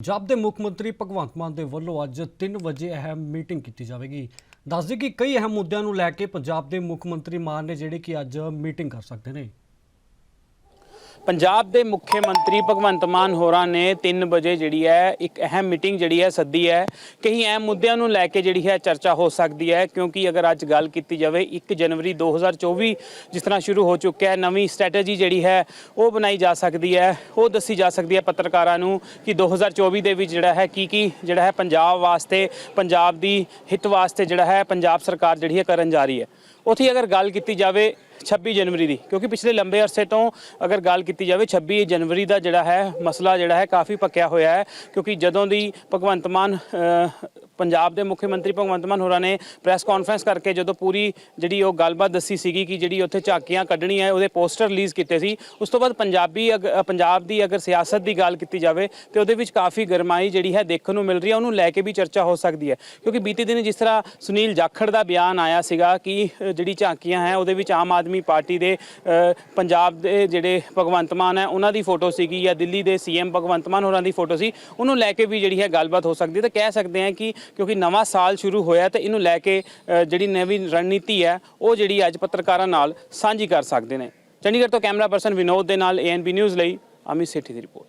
ਪੰਜਾਬ ਦੇ ਮੁੱਖ ਮੰਤਰੀ ਭਗਵੰਤ ਮਾਨ ਦੇ ਵੱਲੋਂ ਅੱਜ 3 ਵਜੇ ਅਹਿਮ ਮੀਟਿੰਗ ਕੀਤੀ ਜਾਵੇਗੀ। ਦੱਸਦੇ ਕਿ ਕਈ ਅਹਿਮ ਮੁੱਦਿਆਂ ਨੂੰ ਲੈ ਕੇ ਪੰਜਾਬ ਦੇ ਮੁੱਖ ਮੰਤਰੀ ਮਾਨ ਨੇ ਜਿਹੜੇ ਕਿ ਅੱਜ ਮੀਟਿੰਗ ਕਰ ਸਕਦੇ ਨੇ। ਪੰਜਾਬ ਦੇ ਮੁੱਖ ਮੰਤਰੀ ਭਗਵੰਤ ਮਾਨ ਹੋਰਾਂ ਨੇ 3 ਵਜੇ ਜਿਹੜੀ ਹੈ, ਇੱਕ ਅਹਿਮ ਮੀਟਿੰਗ ਜਿਹੜੀ ਹੈ, ਸੱਦੀ ਹੈ ਕਈ ਅਹਿਮ ਮੁੱਦਿਆਂ ਨੂੰ ਲੈ ਕੇ ਜਿਹੜੀ ਹੈ ਚਰਚਾ ਹੋ ਸਕਦੀ ਹੈ, ਕਿਉਂਕਿ ਅਗਰ ਅੱਜ ਗੱਲ ਕੀਤੀ ਜਾਵੇ 1 ਜਨਵਰੀ 2024 ਜਿਸ ਤਰ੍ਹਾਂ ਸ਼ੁਰੂ ਹੋ ਚੁੱਕਿਆ ਹੈ, ਨਵੀਂ ਸਟ੍ਰੈਟਜੀ ਜਿਹੜੀ ਹੈ, ਉਹ ਬਣਾਈ ਜਾ ਸਕਦੀ ਹੈ, ਉਹ ਦੱਸੀ ਜਾ ਸਕਦੀ ਹੈ ਪੱਤਰਕਾਰਾਂ ਨੂੰ ਕਿ 2024 ਦੇ ਵਿੱਚ ਜਿਹੜਾ ਹੈ, ਕੀ ਕੀ ਜਿਹੜਾ ਹੈ ਪੰਜਾਬ ਵਾਸਤੇ, ਪੰਜਾਬ ਦੀ ਹਿੱਤ ਵਾਸਤੇ ਜਿਹੜਾ ਹੈ, ਪੰਜਾਬ ਸਰਕਾਰ ਜਿਹੜੀ ਹੈ ਕਰਨ ਜਾ ਰਹੀ ਹੈ। ਉੱਥੇ ਅਗਰ ਗੱਲ ਕੀਤੀ ਜਾਵੇ 26 ਜਨਵਰੀ ਦੀ, ਕਿਉਂਕਿ ਪਿਛਲੇ ਲੰਬੇ ਅਰਸੇ ਤੋਂ ਅਗਰ ਗੱਲ ਕੀਤੀ ਜਾਵੇ 26 ਜਨਵਰੀ ਦਾ ਜਿਹੜਾ ਹੈ ਮਸਲਾ ਜਿਹੜਾ ਹੈ ਕਾਫੀ ਪੱਕਿਆ ਹੋਇਆ ਹੈ, ਕਿਉਂਕਿ ਜਦੋਂ ਦੀ ਭਗਵੰਤ ਮਾਨ ਪੰਜਾਬ ਦੇ ਮੁੱਖ ਮੰਤਰੀ ਭਗਵੰਤ ਮਾਨ ਹੋਰਾਂ ਨੇ ਪ੍ਰੈਸ ਕਾਨਫਰੰਸ ਕਰਕੇ ਜਦੋਂ ਪੂਰੀ ਜਿਹੜੀ ਉਹ ਗੱਲਬਾਤ ਦੱਸੀ ਸੀਗੀ ਕਿ ਜਿਹੜੀ ਉੱਥੇ ਝਾਕੀਆਂ ਕੱਢਣੀਆਂ ਉਹਦੇ ਪੋਸਟਰ ਰਿਲੀਜ਼ ਕੀਤੇ ਸੀ, ਉਸ ਤੋਂ ਬਾਅਦ ਪੰਜਾਬੀ ਅਗ- ਪੰਜਾਬ ਦੀ ਅਗਰ ਸਿਆਸਤ ਦੀ ਗੱਲ ਕੀਤੀ ਜਾਵੇ ਤੇ ਉਹਦੇ ਵਿੱਚ ਕਾਫੀ ਗਰਮਾਈ ਜਿਹੜੀ ਹੈ ਦੇਖਣ ਨੂੰ ਮਿਲ ਰਹੀ ਹੈ, ਉਹਨੂੰ ਲੈ ਕੇ ਵੀ ਚਰਚਾ ਹੋ ਸਕਦੀ ਹੈ। ਕਿਉਂਕਿ ਬੀਤੇ ਦਿਨ ਜਿਸ ਤਰ੍ਹਾਂ ਸੁਨੀਲ ਜਾਖੜ ਦਾ ਬਿਆਨ ਆਇਆ ਸੀਗਾ ਕਿ ਜਿਹੜੀ ਝਾਕੀਆਂ ਹੈ, ਉਹਦੇ ਵਿੱਚ ਆਮ ਆਦਮੀ ਪਾਰਟੀ ਦੇ ਪੰਜਾਬ ਦੇ ਜਿਹੜੇ ਭਗਵੰਤ ਮਾਨ ਹੈ, ਉਹਨਾਂ ਦੀ ਫੋਟੋ ਸੀਗੀ ਜਾਂ ਦਿੱਲੀ ਦੇ ਸੀਐਮ ਭਗਵੰਤ ਮਾਨ ਹੋਰਾਂ ਦੀ ਫੋਟੋ ਸੀ, ਉਹਨੂੰ ਲੈ ਕੇ ਵੀ ਜਿਹੜੀ ਹੈ ਗੱਲਬਾਤ ਹੋ ਸਕਦੀ ਹੈ। ਤਾਂ ਕਹਿ ਸਕਦੇ ਹਾਂ ਕਿ ਕਿਉਂਕਿ ਨਵਾਂ ਸਾਲ ਸ਼ੁਰੂ ਹੋਇਆ ਤੇ ਇਹਨੂੰ ਲੈ ਕੇ ਜਿਹੜੀ ਨਵੀਂ ਰਣਨੀਤੀ ਹੈ, ਉਹ ਜਿਹੜੀ ਅੱਜ ਪੱਤਰਕਾਰਾਂ ਨਾਲ ਸਾਂਝੀ ਕਰ ਸਕਦੇ ਨੇ। ਚੰਡੀਗੜ੍ਹ ਤੋਂ ਕੈਮਰਾ ਪਰਸਨ ਵਿਨੋਦ ਦੇ ਨਾਲ ਏਐਨਬੀ ਨਿਊਜ਼ ਲਈ ਅਮਿਤ ਸੇਠੀ ਦੀ ਰਿਪੋਰਟ।